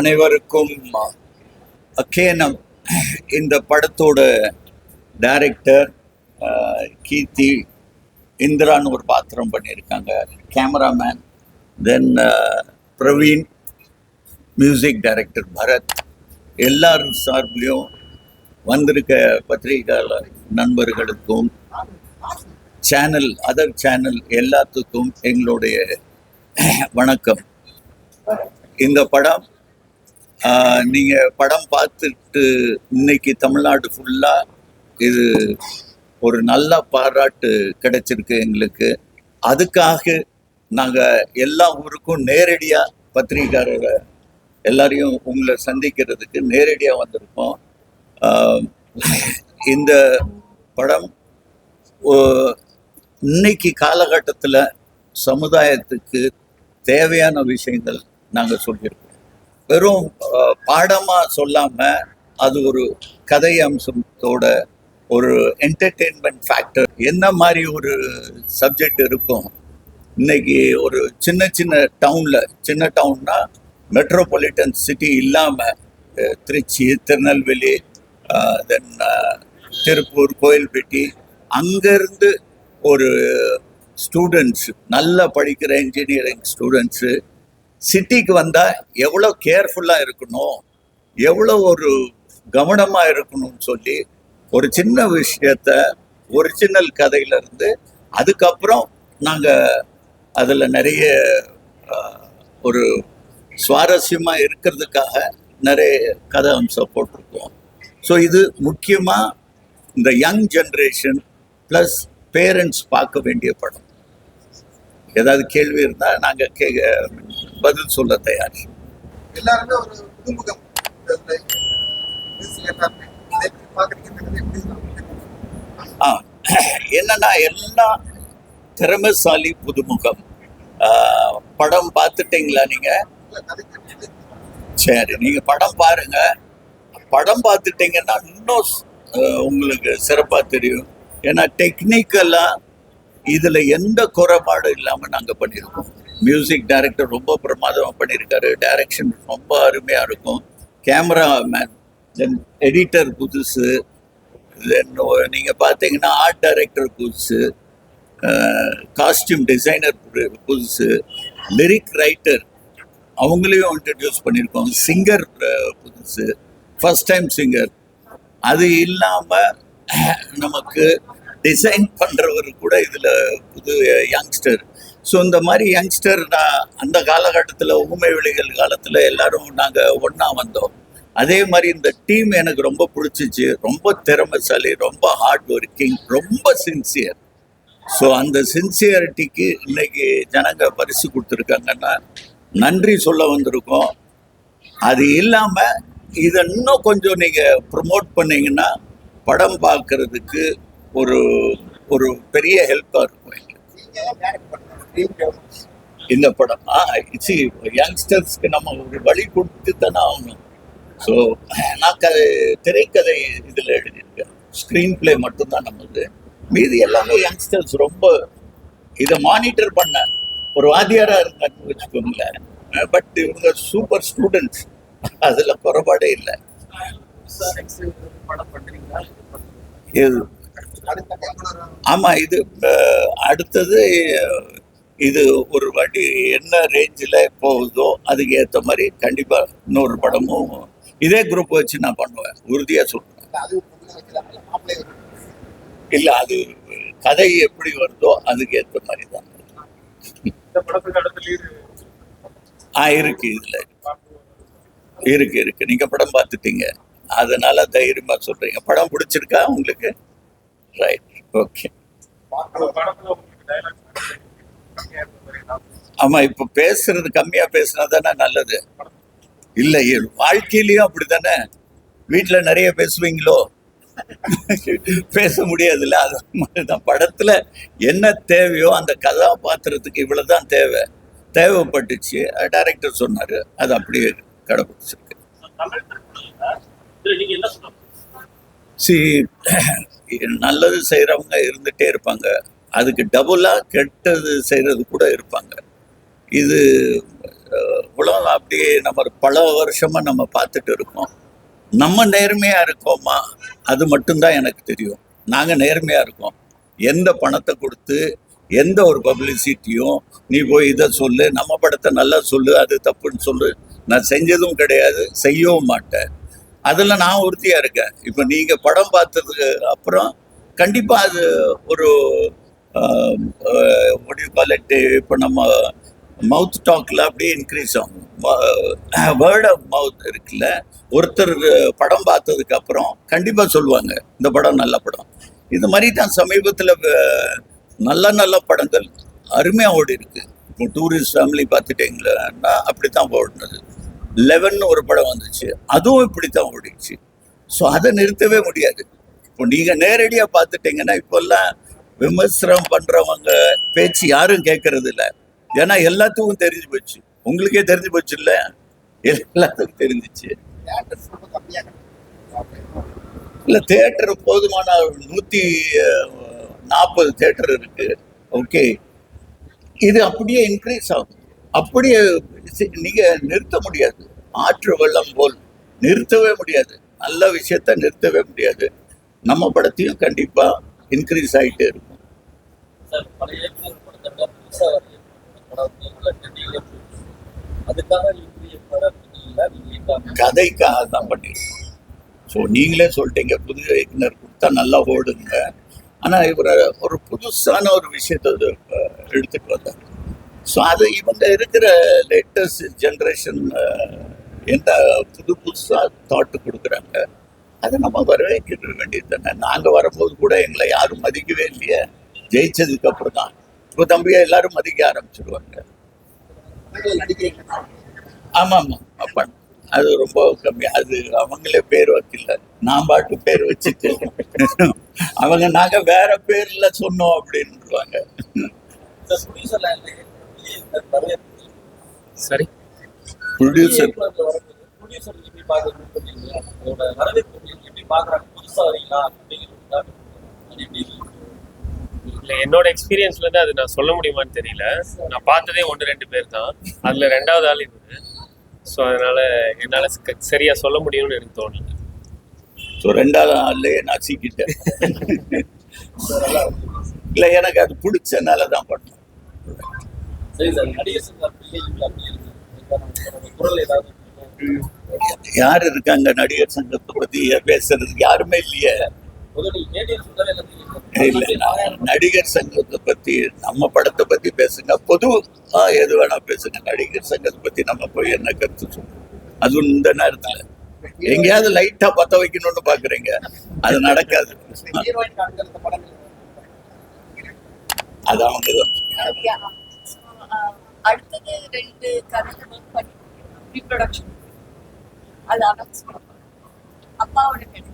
அனைவருக்கும் அக்கேனம் இந்த படத்தோட டைரக்டர் கீர்த்தி இந்திரான்னு ஒரு பாத்திரம் பண்ணியிருக்காங்க. Cameraman then Praveen music director Bharath. எல்லாரும் சார்பிலையும் வந்திருக்க பத்திரிகையாளர் நண்பர்களுக்கும் சேனல் அதர் சேனல் எல்லாத்துக்கும் எங்களுடைய வணக்கம். இந்த படம் நீங்கள் நீங்க படம் பார்த்துட்டு இன்னைக்கு தமிழ்நாடு ஃபுல்லா இது ஒரு நல்ல பாராட்டு கிடைச்சிருக்கு எங்களுக்கு. அதுக்காக நாங்க எல்லா ஊருக்கும் நேரடியா பத்திரிகைக்காரரை எல்லாரையும் உங்களை சந்திக்கிறதுக்கு நேரடியா வந்திருக்கோம். இந்த படம் ஓ- இன்னைக்கு காலகட்டத்தில் சமுதாயத்துக்கு தேவையான விஷயங்கள் நாங்கள் சொல்லியிருக்கோம். வெறும் பாடமாக சொல்லாமல் அது ஒரு கதை அம்சத்தோட ஒரு என்டர்டெயின்மெண்ட் ஃபேக்டர் என்ன மாதிரி ஒரு சப்ஜெக்ட் இருக்கும்? இன்னைக்கு ஒரு சின்ன சின்ன டவுனில் சின்ன டவுன்னா மெட்ரோபாலிட்டன் சிட்டி இல்லாமல் திருச்சி திருநெல்வேலி தென் திருப்பூர் கோயில்பட்டி அங்கேருந்து ஒரு ஸ்டூடெண்ட்ஸு நல்லா படிக்கிற இன்ஜினியரிங் ஸ்டூடெண்ட்ஸு சிட்டிக்கு வந்தால் எவ்வளோ கேர்ஃபுல்லாக இருக்கணும் எவ்வளோ ஒரு கவனமாக இருக்கணும்னு சொல்லி ஒரு சின்ன விஷயத்த ஒரிஜினல் கதையிலேருந்து அதுக்கப்புறம் நாங்கள் அதில் நிறைய ஒரு சுவாரஸ்யமாக இருக்கிறதுக்காக நிறைய கதை அம்சம் போட்டிருக்கோம். ஸோ இது முக்கியமாக இந்த யங் ஜென்ரேஷன் ப்ளஸ் பேரண்ட்ஸ் பார்க்க வேண்டிய படம். ஏதாவது கேள்வி இருந்தால் நாங்கள் கே பதில் சொல்ல தயார். எல்லாருமே ஒரு புதுமுகம். என்னன்னா எல்லாம் திறமைசாலி புதுமுகம். படம் பார்த்துட்டீங்களா இருக்கு? சரி நீங்கள் படம் பாருங்க. படம் பார்த்துட்டீங்கன்னா இன்னும் உங்களுக்கு சிறப்பாக தெரியும். ஏன்னா டெக்னிக்கலாக இதில் எந்த குறைபாடும் இல்லாமல் நாங்கள் பண்ணியிருக்கோம் மியூசிக் டைரக்டர் ரொம்ப பிரமாதமாக பண்ணியிருக்காரு டைரக்ஷன் ரொம்ப அருமையாக இருக்கும். கேமராமேன் தென் எடிட்டர் புதுசு. தென் நீங்கள் பார்த்தீங்கன்னா ஆர்ட் டைரக்டர் புதுசு. காஸ்டியூம் டிசைனர் புதுசு. லிரிக் ரைட்டர் அவங்களையும் இன்ட்ரடியூஸ் பண்ணியிருக்கோம் சிங்கர் புதுசு. ஃபஸ்ட் டைம் சிங்கர் அது இல்லாமல் நமக்கு டிசைன் பண்ணுறவர் கூட இதில் புது யங்ஸ்டர் ஸோ இந்த மாதிரி யங்ஸ்டர் நான் அந்த காலகட்டத்தில் ஊமை விழிகள் காலத்தில் எல்லாரும் நாங்கள் ஒன்றா வந்தோம். அதே மாதிரி இந்த டீம் எனக்கு ரொம்ப பிடிச்சிச்சு. ரொம்ப திறமைசாலி ரொம்ப ஹார்ட் ஒர்க்கிங் ரொம்ப சின்சியர் ஸோ அந்த சின்சியரிட்டிக்கு இன்னைக்கு ஜனங்க பரிசு கொடுத்துருக்காங்கன்னா நன்றி சொல்ல வந்திருக்கோம். அது இல்லாமல் இதை இன்னும் கொஞ்சம் நீங்கள் ப்ரமோட் பண்ணிங்கன்னா படம் பார்க்கறதுக்கு ஒரு ஒரு பெரிய ஹெல்ப்பாக இருக்கும் எங்களுக்கு. இந்த படம் ஆ சி யங்ஸ்டர்ஸ்க்கு நம்ம ஒரு வழி கொடுத்து தானே ஆகணும். ஸோ நான் க திரைக்கதை இதில் எழுதியிருக்கேன். ஸ்க்ரீன் பிளே மட்டும்தான் நம்மது மீதி எல்லாமே யங்ஸ்டர்ஸ் ரொம்ப இதை மானிட்டர் பண்ண ஒரு வாத்தியாராக இருந்தான்னு வச்சுக்கோங்களேன். பட் இவங்க சூப்பர் ஸ்டூடெண்ட்ஸ் அதில் குறைபாடே இல்லை. படம்? இது ஆமாம் இது அடுத்தது இது ஒரு வாட்டி என்ன ரேஞ்சில் போகுதோ அதுக்கு ஏற்ற மாதிரி கண்டிப்பாக இன்னொரு படமும் இதே குரூப் வச்சு நான் பண்ணுவேன். உறுதியாக சொல்கிறேன் இல்ல, அது கதை எப்படி வருதோ அதுக்கு ஏற்ற மாதிரி தான். ஆ இருக்கு இதில். இருக்கு இருக்கு. நீங்கள் படம் பார்த்துட்டீங்க. அதனால தைரியமாக சொல்கிறீங்க படம் பிடிச்சிருக்கா உங்களுக்கு? ரைட் ஓகே கம்மியா ஆமாம் இப்போ பேசுறது கம்மியாக பேசுனா தானே நல்லது. இல்லை வாழ்க்கையிலையும் அப்படி தானே வீட்டில் நிறைய பேசுவீங்களோ? பேச முடியாதுல்ல அது மாதிரி தான் படத்தில் என்ன தேவையோ அந்த கதாபாத்திரத்துக்கு இவ்வளோ தான் தேவை. தேவைப்பட்டுச்சு. டைரக்டர் சொன்னார். அது அப்படியே சொல்ல சி நல்லது செய்கிறவங்க இருந்துகிட்டே இருப்பாங்க. அதுக்கு டபுளாக கெட்டது செய்கிறது கூட இருப்பாங்க. இது உலகம் அப்படியே நம்ம பல வருஷமாக நம்ம பார்த்துட்டு இருக்கோம். நம்ம நேர்மையாக இருக்கோமா? அது மட்டும்தான் எனக்கு தெரியும். நாங்கள் நேர்மையாக இருக்கோம். எந்த பணத்தை கொடுத்து எந்த ஒரு பப்ளிசிட்டியும் நீ போய் இதை சொல்லு நம்ம படத்தை நல்லா சொல்லு அது தப்புன்னு சொல்லு. நான் செஞ்சதும் கிடையாது செய்யவும் மாட்டேன். அதில் நான் உறுதியாக இருக்கேன். இப்போ நீங்கள் படம் பார்த்ததுக்கு அப்புறம் கண்டிப்பாக அது ஒரு காலட்டு இப்போ நம்ம மவுத் டாக்ல அப்படியே இன்க்ரீஸ் ஆகும். வேர்ட் ஆஃப் மவுத் இருக்குல்ல ஒருத்தர் படம் பார்த்ததுக்கு அப்புறம் கண்டிப்பாக சொல்லுவாங்க இந்த படம் நல்ல படம். இது மாதிரி தான் சமீபத்தில் நல்ல நல்ல படங்கள் அருமையாக ஓடி இருக்கு இப்போ டூரிஸ்ட் ஃபேமிலி பார்த்துட்டீங்களா அப்படி தான் ஓடினது. லெவன் ஒரு படம் வந்துச்சு. அதுவும் இப்படித்தான் ஓடிச்சு ஸோ அதை நிறுத்தவே முடியாது. இப்போ நீங்கள் நேரடியாக பார்த்துட்டீங்கன்னா இப்போல்லாம் விமர்சனம் பண்ணுறவங்க பேச்சு யாரும் கேட்கறது இல்லை ஏன்னா எல்லாத்துக்கும் தெரிஞ்சு போச்சு. உங்களுக்கே தெரிஞ்சு போச்சு இல்லை? எல்லாத்துக்கும் தெரிஞ்சிச்சு. இல்லை தேட்டர் போதுமான நூற்றி நாற்பது தேட்டர் இருக்கு. ஓகே இது அப்படியே இன்க்ரீஸ் ஆகும். அப்படியே நீங்க நிறுத்த முடியாது. ஆற்று வெள்ளம் போல் நிறுத்தவே முடியாது. நல்ல விஷயத்த நிறுத்தவே முடியாது. நம்ம படத்தையும் கண்டிப்பா இன்க்ரீஸ் ஆயிட்டே இருக்கும். கதைக்காக தான் பண்ணியிருக்கோம் ஸோ நீங்களே சொல்லிட்டீங்க புது இயக்குனர் கொடுத்தா நல்லா ஓடுங்க. ஆனால் இவர் ஒரு புதுசான ஒரு விஷயத்தை எடுத்துட்டு வந்தார். ஸோ அது இவங்க இருக்கிற லேட்டஸ்ட் ஜென்ரேஷன் எந்த புது புதுசாக தாட்டு கொடுக்குறாங்க அதை நம்ம வரவேற்க வேண்டியது தானே. நாங்கள் வரும்போது கூட எங்களை யாரும் மதிக்கவே இல்லையே. ஜெயிச்சதுக்கு அப்புறம் தான். இப்போ தம்பியை எல்லாரும் மதிக்க ஆரம்பிச்சிடுவாங்க ஆமாம் ஆமாம் அப்பா. அது ரொம்ப கம்மி. அது அவங்களே பேர் வைக்கல. நான் பாட்டு பேர் வச்சுட்டு அவங்க நாங்கள் வேற பேர்ல சொன்னோம் அப்படின்றாங்க சார். ப்ரொடியூசர் என்னோட எக்ஸ்பீரியன்ஸ்ல இருந்து அது நான் சொல்ல முடியுமான்னு தெரியல. நான் பார்த்ததே ஒன்று ரெண்டு பேர் தான். அதுல ரெண்டாவது ஆள் இவரு. ஸோ அதனால என்னால சரியா சொல்ல முடியும்னு எனக்கு தோணல ஸோ ரெண்டாவது நாள்லயே நான் சீக்கிட்டேன் இல்ல எனக்கு அது பிடிச்சனால தான் பண்ணேன் யார் இருக்காங்க நடிகர் சங்கத்தை பத்தி பேசுறதுக்கு யாருமே இல்லையே. இல்ல நடிகர் சங்கத்தை பத்தி நம்ம படத்தை பத்தி பேசுங்க. பொதுவா எது வேணா பேசுங்க. நடிகர் சங்கத்தை பத்தி நம்ம போய் என்ன கருத்து சொல்றோம் அதுவும் இந்த நேரத்துல. எங்கேயாவது லைட்டா பத்த வைக்கணும்னு பாக்குறீங்க. அது நடக்காது. அது அவங்க தான் அடுத்தது ரெண்டு கதைகள் ஒர்க் பண்ணி ரீப்ரொடக்ஷன் அது பண்ணுவோம் அப்பாவோட கதை.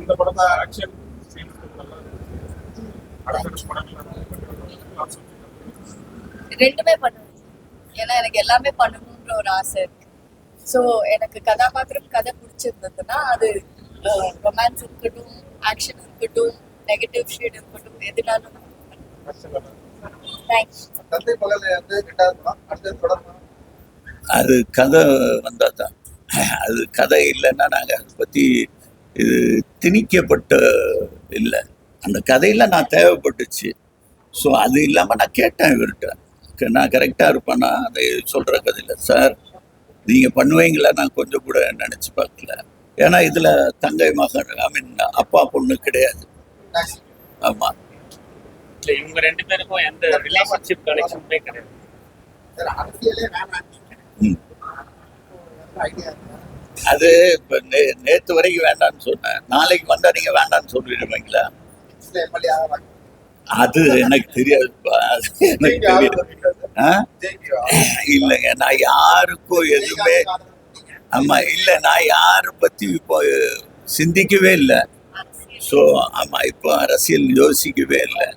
இந்த படம் தான் ஆக்ஷன் ரெண்டுமே பண்ணுவேன் ஏன்னா எனக்கு எல்லாமே பண்ணணுன்ற ஒரு ஆசை இருக்கு. ஸோ எனக்கு கதாபாத்திரம் கதை பிடிச்சிருந்ததுன்னா அது ரொமான்ஸ் இருக்கட்டும் ஆக்ஷன் இருக்கட்டும் நெகட்டிவ் ஷேட் இருக்கட்டும் எதுனாலும் தந்தை வந்து அடுத்தது அது கதை வந்தா தான். அது கதை இல்லைன்னா நாங்க அதை பத்தி இது திணிக்கப்பட்ட இல்லை. அந்த கதையில நான் தேவைப்பட்டுச்சு. ஸோ அது இல்லாம நான் கேட்டேன் இவர்கிட்ட. நான் கரெக்டாக இருப்பேன்னா அதை சொல்ற கதையில. சார் நீங்க பண்ணுவீங்களா? நான் கொஞ்சம் கூட நினைச்சு பார்க்கல. ஏன்னா இதுல தங்கை மகன் ஐ மீன் அப்பா பொண்ணு கிடையாது. ஆமா. இல்ல இவங்க ரெண்டு பேருக்கும் எந்த ரிலேஷன்ஷிப் கனெக்ஷனுமே கிடையாது. அது இப்போ நே நேற்று வரைக்கும் வேண்டாம்னு சொன்னேன். நாளைக்கு வந்தா நீங்க வேண்டாம்னு சொல்லிடுவீங்களா? அது எனக்கு தெரியாதுப்பா அது எனக்கு தெரியாது? இல்லைங்க நான் யாருக்கும் எதுவுமே ஆமா இல்ல நான் யாரை பத்தி இப்போ சிந்திக்கவே இல்லை. ஸோ ஆமா இப்போ அரசியல் யோசிக்கவே இல்லை.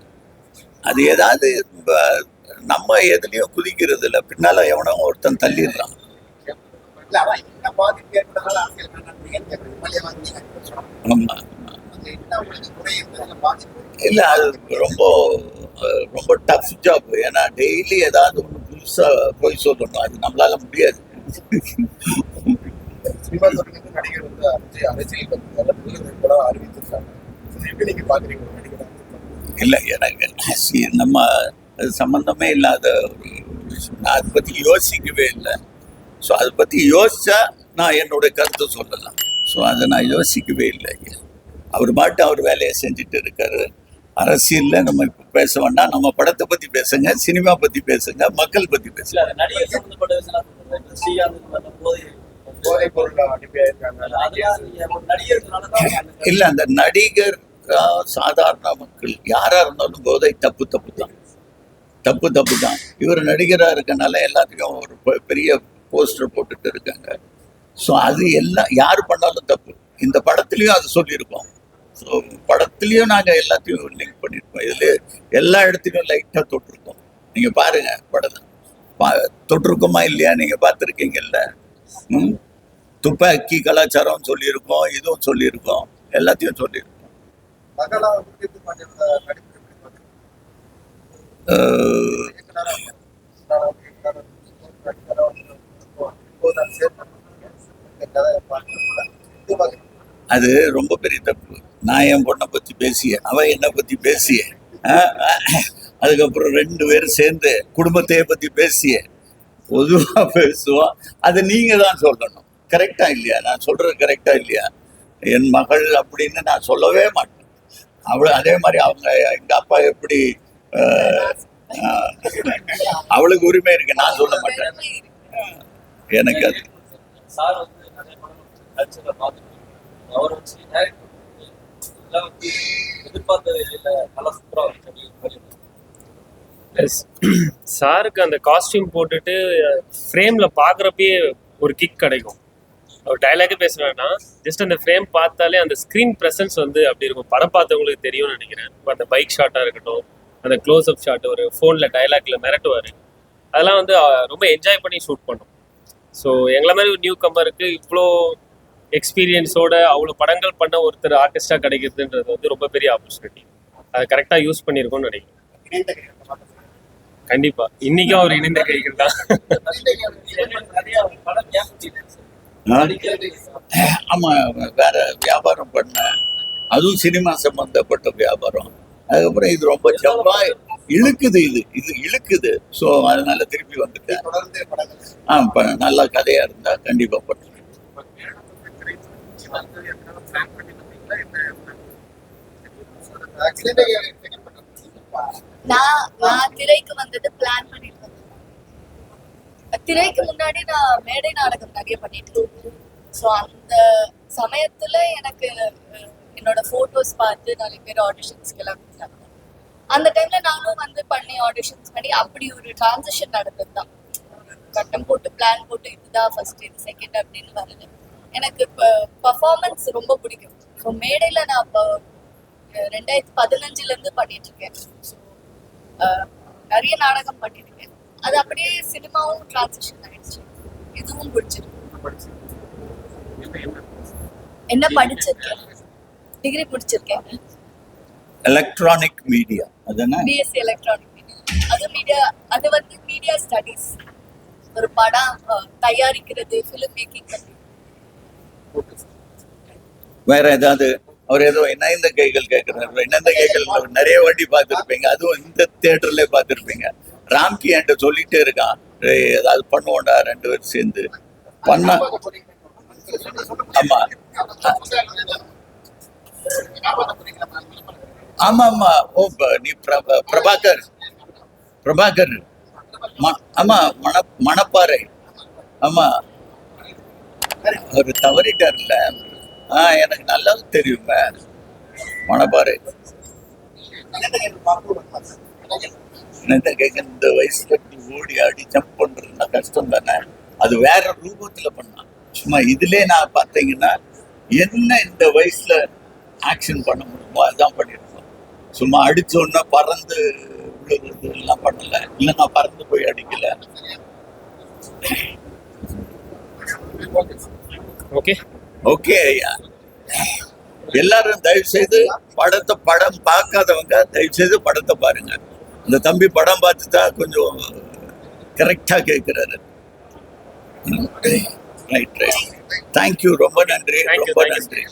அது ஏதாவது நம்ம எதுலயும் குதிக்கிறது இல்லை பின்னால எவனோ ஒருத்தன் தள்ளிடுறான். இல்ல அதான் என்ன பாதிப்பு ஏற்பட்டதால அரசியல் வேண்டாம் எம்எல்ஏ வாங்கினீங்க ஆமா ஆமா. அது என்ன உங்களுக்கு குறை இருந்ததுல பாதிப்பு? இல்ல அது ரொம்ப ரொம்ப டஃப் ஜாப் ஏன்னா டெய்லி ஏதாவது ஒன்று பெருசா போய் சொல்லணும். அது நம்மளால முடியாது. நடிகர் வந்து அரசியல் அரசியல் இல்லை எனக்கு நம்ம அது சம்பந்தமே இல்லாத ஒரு நான் அதை பற்றி யோசிக்கவே இல்லை. ஸோ அதை பற்றி யோசிச்சா நான் என்னோட கருத்தை சொல்லலாம். ஸோ அதை நான் யோசிக்கவே இல்லை. அவர் பாட்டு அவர் வேலையை செஞ்சுட்டு இருக்காரு. அரசியலில் நம்ம இப்போ பேச வேண்டாம். நம்ம படத்தை பற்றி பேசுங்க சினிமா பற்றி பேசுங்க மக்கள் பற்றி பேசுங்க. இல்ல அந்த நடிகர் சாதாரண மக்கள். யாராக இருந்தாலும் கோதை தப்பு தப்பு தான். தப்பு தப்பு தான். இவர் நடிகராக இருக்கனால எல்லாத்துக்கும் ஒரு பெ- பெரிய போஸ்டர் போட்டுட்டு இருக்காங்க. ஸோ அது எல்லாம் யார் பண்ணாலும் தப்பு. இந்த படத்துலையும் அது சொல்லியிருக்கோம். ஸோ படத்துலையும் நாங்கள் எல்லாத்தையும் லிங்க் பண்ணியிருக்கோம். இதில் எல்லா இடத்துலையும் லைட்டாக தொட்டிருக்கோம். நீங்கள் பாருங்கள் படத்தை பா தொட்டிருக்கோமா இல்லையா? நீங்கள் பார்த்துருக்கீங்கல்ல. ம்? துப்பாக்கி கலாச்சாரம் சொல்லியிருக்கோம் இதுவும் சொல்லியிருக்கோம். எல்லாத்தையும் சொல்லியிருக்கோம். அது ரொம்ப பெரிய தப்பு. நான் என் பொண்ணை பற்றி பேசிய அவன் என்னை பற்றி பேசிய அதுக்கப்புறம் ரெண்டு பேரும் சேர்ந்து குடும்பத்தையே பற்றி பேசிய பொதுவாக பேசுவோம் அதை நீங்கள் தான் சொல்லணும். கரெக்டா இல்லையா? நான் சொல்கிறது கரெக்டா இல்லையா? என் மகள் அப்படின்னு நான் சொல்லவே மாட்டேன். அவள் அதே மாதிரி அவங்க எங்கள் அப்பா எப்படி அவளுக்கு உரிமை இருக்கு. நான் சொல்ல மாட்டேன். எனக்கு அது சாருக்கு அந்த காஸ்டியூம் போட்டுட்டு ஃப்ரேமில் பார்க்குறப்பயே ஒரு கிக் கிடைக்கும். அவர் டைலாகே பேச வேணாம் ஜஸ்ட் அந்த ஃப்ரேம் பார்த்தாலே அந்த ஸ்க்ரீன் ப்ரெசன்ஸ் வந்து அப்படி இருக்கும். படம் பார்த்தவங்களுக்கு தெரியும்னு நினைக்கிறேன். இப்போ அந்த பைக் ஷாட்டாக இருக்கட்டும் அந்த க்ளோஸ் அப் ஷாட் ஒரு ஃபோனில் டைலாக்ல மிரட்டுவார். அதெல்லாம் வந்து ரொம்ப என்ஜாய் பண்ணி ஷூட் பண்ணோம். ஸோ எங்களை மாதிரி ஒரு நியூ கம்மருக்கு இவ்வளோ எக்ஸ்பீரியன்ஸோட அவ்வளோ படங்கள் பண்ண ஒருத்தர் ஆர்டிஸ்டாக கிடைக்கிறதுன்றது வந்து ரொம்ப பெரிய ஆப்பர்ச்சுனிட்டி அதை கரெக்டாக யூஸ் பண்ணியிருக்கோம்னு நினைக்கிறேன். கண்டிப்பா. இன்னைக்கும் அவர் இணைந்த கைகள் தான். ஆமாம் ஆமா வேற வியாபாரம் பண்ணேன் அதுவும் சினிமா சம்பந்தப்பட்ட வியாபாரம். அதுக்கப்புறம் இது ரொம்ப செவ்வாய் இழுக்குது இது. இது இழுக்குது. ஸோ அதனால திருப்பி வந்துட்டேன். ஆ நல்லா கதையா இருந்தா கண்டிப்பா பண்ணுறேன் நான் நான் திரைக்கு வந்தது பிளான் பண்ணிட்டு திரைக்கு முன்னாடி நான் மேடை நாடகம் நிறைய பண்ணிட்டு இருக்கேன் ஸோ அந்த சமயத்துல எனக்கு என்னோட போட்டோஸ் பார்த்து நிறைய பேர் ஆடிஷன்ஸ்க்கு எல்லாம் கொடுத்தாங்க அந்த டைம்ல நானும் வந்து பண்ணி ஆடிஷன்ஸ் பண்ணி அப்படி ஒரு டிரான்சிஷன் நடந்தது தான். கட்டம் போட்டு பிளான் போட்டு இதுதான் ஃபர்ஸ்ட் இது செகண்ட் அப்படின்னு வரல. எனக்கு பர்ஃபார்மன்ஸ் ரொம்ப பிடிக்கும். ஸோ மேடையில் நான் இப்போ ரெண்டாயிரத்தி பதினஞ்சுல இருந்து பண்ணிட்டு இருக்கேன். ஸோ நிறைய நாடகம் பண்ணியிருக்கேன் அது அப்படியே சினிமாவும் டிரான்சிஷன் ஆயிடுச்சு. இதுவும் பிடிச்சிருக்கு. என்ன படிச்சிருக்கேன் டிகிரி முடிச்சிருக்கேன் எலக்ட்ரானிக் மீடியா அதுனா பிஎஸ்சி எலக்ட்ரானிக் மீடியா அது மீடியா அது வந்து மீடியா ஸ்டடீஸ் ஒரு படம் தயாரிக்கிறது ஃபிலிம் மேக்கிங் வேற ஏதாவது அவர் ஏதோ இணைந்த கைகள் கேட்கிறாரு இணைந்த கைகள் நிறைய வாட்டி பார்த்துருப்பீங்க. அதுவும் இந்த தியேட்டர்ல பார்த்துருப்பீங்க. ராம்கி என்கிட்ட சொல்லிட்டே இருக்கான். ஏதாவது பண்ணுவோம்டா ரெண்டு பேரும் சேர்ந்து. பண்ண ஆமா. ஆமா ஆமா. ஓ ப- நீ பிரபா- பிரபாகர். பிரபாகர். ம- ஆமா மண மணப்பாறை. ஆமா. அவர் தவறிட்டார்ல. ஆ எனக்கு நல்லா தெரியுங்க மணப்பாறை. இந்த கேட்க இந்த வயசுல ஓடி ஆடி ஜம்ப் பண்றதுன்னா கஷ்டம் தானே? அது வேற ரூபத்துல பண்ணான் சும்மா இதுலயே நான் பார்த்தீங்கன்னா என்ன இந்த வயசுல ஆக்ஷன் பண்ண முடியுமோ அதான் பண்ணிருக்கோம் சும்மா அடிச்ச உடனே பறந்து விழுகிறது எல்லாம் பண்ணல. இல்ல நான் பறந்து போய் அடிக்கல. ஓகே ஓகே ஐயா. எல்லாரும் தயவு செய்து படத்தை படம் பார்க்காதவங்க தயவு செய்து படத்தை பாருங்க. இந்த தம்பி படம் பார்த்துட்டா கொஞ்சம் கரெக்டாக கேட்குறாரு ரைட் ரைட் தேங்க்யூ ரொம்ப நன்றி ரொம்ப. நன்றி.